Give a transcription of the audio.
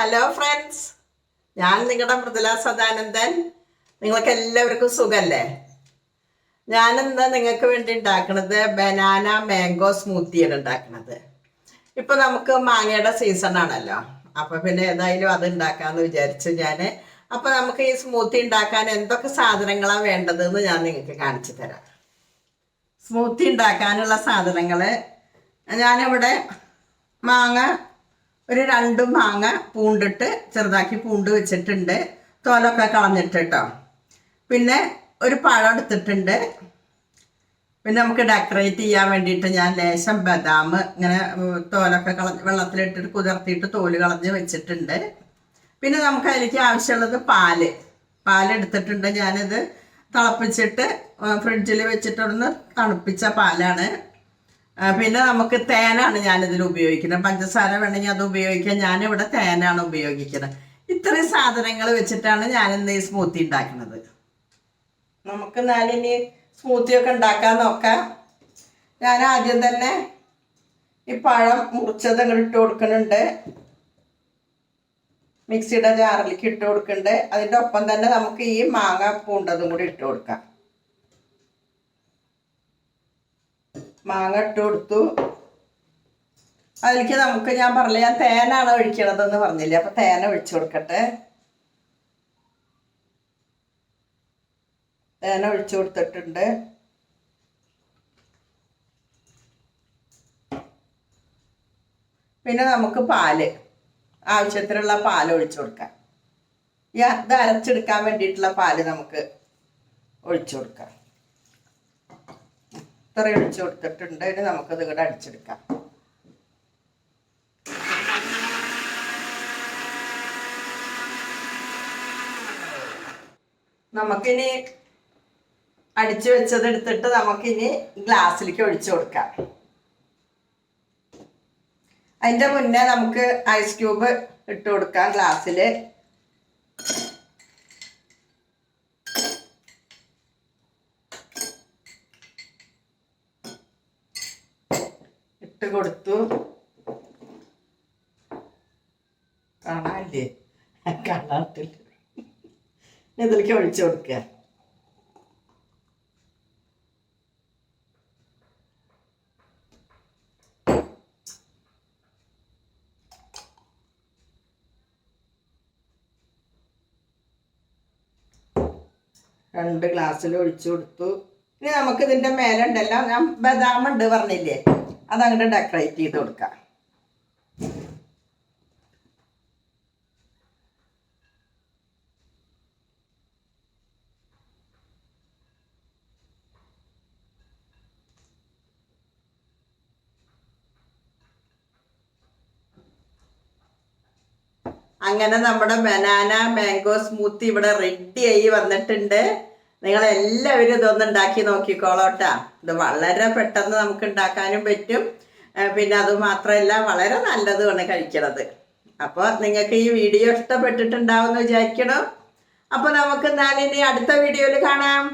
Hello friends ഞാൻ നിങ്ങളുടെ മൃദുല സദാനന്ദൻ. നിങ്ങൾക്ക് എല്ലാവർക്കും സുഖല്ലേ? ഞാനിന്ന് നിങ്ങൾക്ക് വേണ്ടി ഉണ്ടാക്കുന്നത് ബനാന മാംഗോ സ്മൂത്തിയാണ് ഉണ്ടാക്കുന്നത്. ഇപ്പൊ നമുക്ക് മാങ്ങയുടെ സീസൺ ആണല്ലോ. അപ്പൊ പിന്നെ ഏതായാലും അത് ഉണ്ടാക്കാന്ന് വിചാരിച്ചു ഞാൻ അപ്പൊ നമുക്ക് ഈ സ്മൂത്തി ഉണ്ടാക്കാൻ എന്തൊക്കെ സാധനങ്ങളാണ് വേണ്ടതെന്ന് ഞാൻ നിങ്ങൾക്ക് കാണിച്ചു തരാം. സ്മൂത്തി ഉണ്ടാക്കാനുള്ള സാധനങ്ങൾ ഞാനിവിടെ മാങ്ങ ഒരു രണ്ട് മാങ്ങ പൂണ്ടിട്ട് ചെറുതാക്കി പൂണ്ട് വെച്ചിട്ടുണ്ട്. തോലൊക്കെ കളഞ്ഞിട്ട് കേട്ടോ. പിന്നെ ഒരു പഴം എടുത്തിട്ടുണ്ട്. പിന്നെ നമുക്ക് ഡെക്കറേറ്റ് ചെയ്യാൻ വേണ്ടിയിട്ട് ഞാൻ ലേശം ബദാം ഇങ്ങനെ തോലൊക്കെ കളഞ്ഞ് വെള്ളത്തിലിട്ടിട്ട് കുതിർത്തിയിട്ട് തോൽ കളഞ്ഞ് വെച്ചിട്ടുണ്ട്. പിന്നെ നമുക്ക് അതിലേക്ക് ആവശ്യമുള്ളത് പാൽ. പാൽ എടുത്തിട്ടുണ്ട്. ഞാനിത് തിളപ്പിച്ചിട്ട് ഫ്രിഡ്ജിൽ വെച്ചിട്ടൊന്ന് തണുപ്പിച്ച പാലാണ്. പിന്നെ നമുക്ക് തേനാണ് ഞാനിതിൽ ഉപയോഗിക്കുന്നത്. പഞ്ചസാര വേണമെങ്കിൽ അത് ഉപയോഗിക്കാം. ഞാനിവിടെ തേനാണ് ഉപയോഗിക്കുന്നത്. ഇത്രയും സാധനങ്ങൾ വെച്ചിട്ടാണ് ഞാനിന്ന് ഈ സ്മൂത്തി ഉണ്ടാക്കുന്നത്. നമുക്ക് നാലിനി സ്മൂത്തി ഒക്കെ ഉണ്ടാക്കാൻ നോക്കാം. ഞാൻ ആദ്യം തന്നെ ഈ പഴം മുറിച്ചത് ഇട്ട് കൊടുക്കുന്നുണ്ട്. മിക്സിയുടെ ജാറിലേക്ക് ഇട്ട് കൊടുക്കുന്നുണ്ട്. അതിന്റെ ഒപ്പം തന്നെ നമുക്ക് ഈ മാങ്ങ പൂണ്ടതും കൂടി ഇട്ട് കൊടുക്കാം. മാങ്ങ ഇട്ട് കൊടുത്തു. അതിലേക്ക് നമുക്ക് ഞാൻ പറഞ്ഞില്ല ഞാൻ തേനാണ് ഒഴിക്കണതെന്ന് പറഞ്ഞില്ലേ അപ്പൊ തേന ഒഴിച്ചു കൊടുക്കട്ടെ. തേന ഒഴിച്ചു കൊടുത്തിട്ടുണ്ട്. പിന്നെ നമുക്ക് പാൽ ആവശ്യത്തിനുള്ള പാൽ ഒഴിച്ചു കൊടുക്കാം. ഇത് അരച്ചെടുക്കാൻ വേണ്ടിയിട്ടുള്ള പാൽ നമുക്ക് ഒഴിച്ചു കൊടുക്കാം. ഇത്ര അടിച്ചു കൊടുത്തിട്ടുണ്ട്. ഇനി നമുക്കത് ഇവിടെ അടിച്ചെടുക്കാം. നമുക്കിനി അടിച്ചു വെച്ചത് എടുത്തിട്ട് നമുക്കിനി ഗ്ലാസ്സിലേക്ക് ഒഴിച്ചു കൊടുക്കാം. അതിന്റെ മുന്നേ നമുക്ക് ഐസ് ക്യൂബ് ഇട്ട് കൊടുക്കാം ഗ്ലാസ്സിൽ ഇട്ട് കൊടുത്തു. കാണാനില്ലേ? കാണാത്തില്ല. ഇതിലേക്ക് ഒഴിച്ചു കൊടുക്കുക. രണ്ട് ഗ്ലാസ്സിൽ ഒഴിച്ചു കൊടുത്തു. ഇനി നമുക്ക് ഇതിന്റെ മേലുണ്ടല്ലോ ഞാൻ ബദാമുണ്ട് പറഞ്ഞില്ലേ? അതങ്ങോട്ട് ഡെക്കറേറ്റ് ചെയ്ത് കൊടുക്കാം. അങ്ങനെ നമ്മുടെ ബനാന മാംഗോ സ്മൂത്തി ഇവിടെ റെഡി ആയി വന്നിട്ടുണ്ട്. നിങ്ങൾ എല്ലാവരും ഇതൊന്നും ഉണ്ടാക്കി നോക്കിക്കോളോട്ടാ. ഇത് വളരെ പെട്ടെന്ന് നമുക്ക് ഉണ്ടാക്കാനും പറ്റും. പിന്നെ അത് മാത്രമല്ല വളരെ നല്ലതുമാണ് കഴിക്കണത്. അപ്പോൾ നിങ്ങൾക്ക് ഈ വീഡിയോ ഇഷ്ടപ്പെട്ടിട്ടുണ്ടാവുമെന്ന് വിചാരിക്കണം. അപ്പോൾ നമുക്ക് എന്നാൽ ഇനി അടുത്ത വീഡിയോയിൽ കാണാം.